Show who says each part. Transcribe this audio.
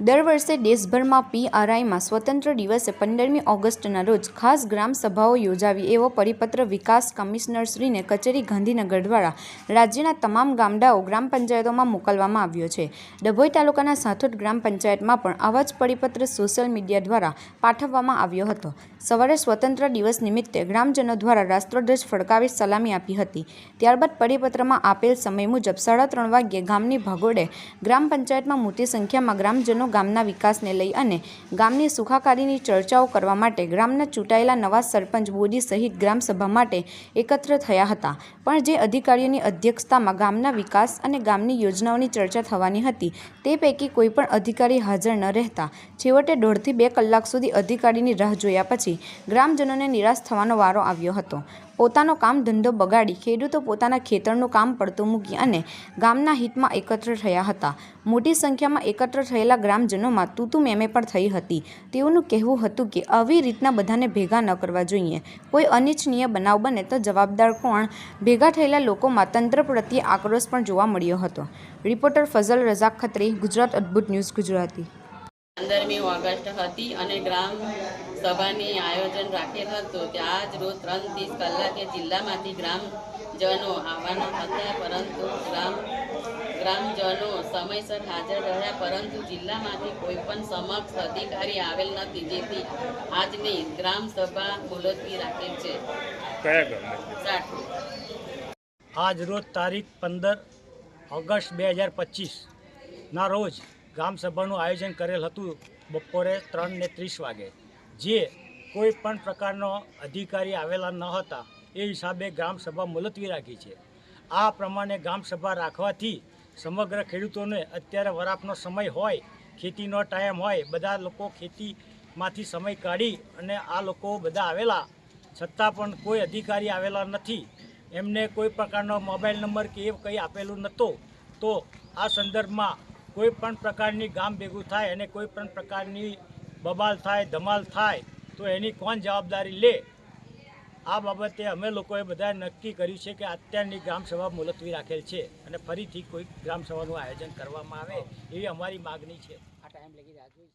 Speaker 1: દર વર્ષે દેશભરમાં પીઆરઆઈમાં સ્વતંત્ર દિવસે પંદરમી ઓગસ્ટના રોજ ખાસ ગ્રામ સભાઓ યોજાવી એવો પરિપત્ર વિકાસ કમિશનરશ્રીને કચેરી ગાંધીનગર દ્વારા રાજ્યના તમામ ગામડાઓ ગ્રામ પંચાયતોમાં મોકલવામાં આવ્યો છે. ડભોઈ તાલુકાના સાથોદ ગ્રામ પંચાયતમાં પણ આવા જ પરિપત્ર સોશિયલ મીડિયા દ્વારા પાઠવવામાં આવ્યો હતો. સવારે સ્વતંત્ર દિવસ નિમિત્તે ગ્રામજનો દ્વારા રાષ્ટ્રધ્વજ ફડકાવી સલામી આપી હતી. ત્યારબાદ પરિપત્રમાં આપેલ સમય મુજબ સાડા ત્રણ વાગ્યે ગામની ભાગોડે ગ્રામ પંચાયતમાં મોટી સંખ્યામાં ગ્રામજનો ગામના વિકાસને લઈ અને ગામની સુખાકારીની ચર્ચાઓ કરવા માટે ગામના ચૂંટાયેલા નવા સરપંચ બોડી સહિત ગ્રામસભા માટે એકત્ર થયા હતા. પણ જે અધિકારીઓની અધ્યક્ષતામાં ગામના વિકાસ અને ગામની યોજનાઓની ચર્ચા થવાની હતી, તે પૈકી કોઈ પણ અધિકારી હાજર ન રહેતા. છેવટે દોઢથી બે કલાક સુધી અધિકારીની રાહ જોયા પછી ગ્રામજનોને નિરાશ થવાનો વારો આવ્યો હતો. પોતાનો કામ ધંધો બગાડી, ખેડૂતો પોતાના ખેતરનું કામ પડતું મૂકી અને ગામના હિતમાં એકત્ર થયા હતા. મોટી સંખ્યામાં એકત્ર થયેલા ગ્રામજનોમાં તૂતુ મેમે પણ થઈ હતી. તેઓનું કહેવું હતું કે, આવી રીતના બધાને ભેગા ન કરવા જોઈએ. કોઈ અનિચ્છનીય બનાવ બને તો જવાબદાર કોણ? ભેગા થયેલા લોકોમાં તંત્ર પ્રત્યે આક્રોશ પણ જોવા મળ્યો હતો. રિપોર્ટર ફઝલ રઝાક ખત્રી, ગુજરાત અદ્ભુત ન્યૂઝ, ગુજરાતી.
Speaker 2: પંદરમી ઓગસ્ટ હતી અને ગ્રામ સભાની આયોજન રાખેલ હતું ત્યાં જ રોજ ત્રણ ત્રીસ કલાકે જિલ્લામાંથી ગ્રામજનો આવવાના હતા પરંતુ ગ્રામ ગ્રામજનો સમયસર હાજર રહ્યા પરંતુ જિલ્લામાંથી કોઈ પણ સમક્ષ અધિકારી આવેલ નથી જેથી આજની ગ્રામ સભા મુલતવી રાખેલ છે.
Speaker 3: આજ રોજ તારીખ પંદર ઓગસ્ટ બે હજાર પચીસના રોજ ગ્રામસભાનું આયોજન કરેલ હતું બપોરે ત્રણ ને ત્રીસ વાગે. જે કોઈ પણ પ્રકારનો અધિકારી આવેલા ન હતા, એ હિસાબે ગ્રામસભા મુલતવી રાખી છે. આ પ્રમાણે ગ્રામસભા રાખવાથી સમગ્ર ખેડૂતોને અત્યારે વરાપનો સમય હોય, ખેતીનો ટાઈમ હોય, બધા લોકો ખેતીમાંથી સમય કાઢી અને આ લોકો બધા આવેલા, છતાં પણ કોઈ અધિકારી આવેલા નથી. એમને કોઈ પ્રકારનો મોબાઈલ નંબર કે એ કંઈ આપેલું નહોતો. તો આ સંદર્ભમાં કોઈ પણ પ્રકારની ગામ ભેગું થાય અને કોઈ પણ પ્રકારની બબાલ થાય ધમાલ થાય તો એની કોણ જવાબદારી લે? આ બાબતે અમે લોકોએ બધા નક્કી કર્યું છે કે અત્યારની ગ્રામસભા મુલતવી રાખેલ છે અને ફરીથી કોઈ ગ્રામસભાનું આયોજન કરવામાં આવે એવી અમારી માગણી છે. આ ટાઈમ લગી રાહ જોઈ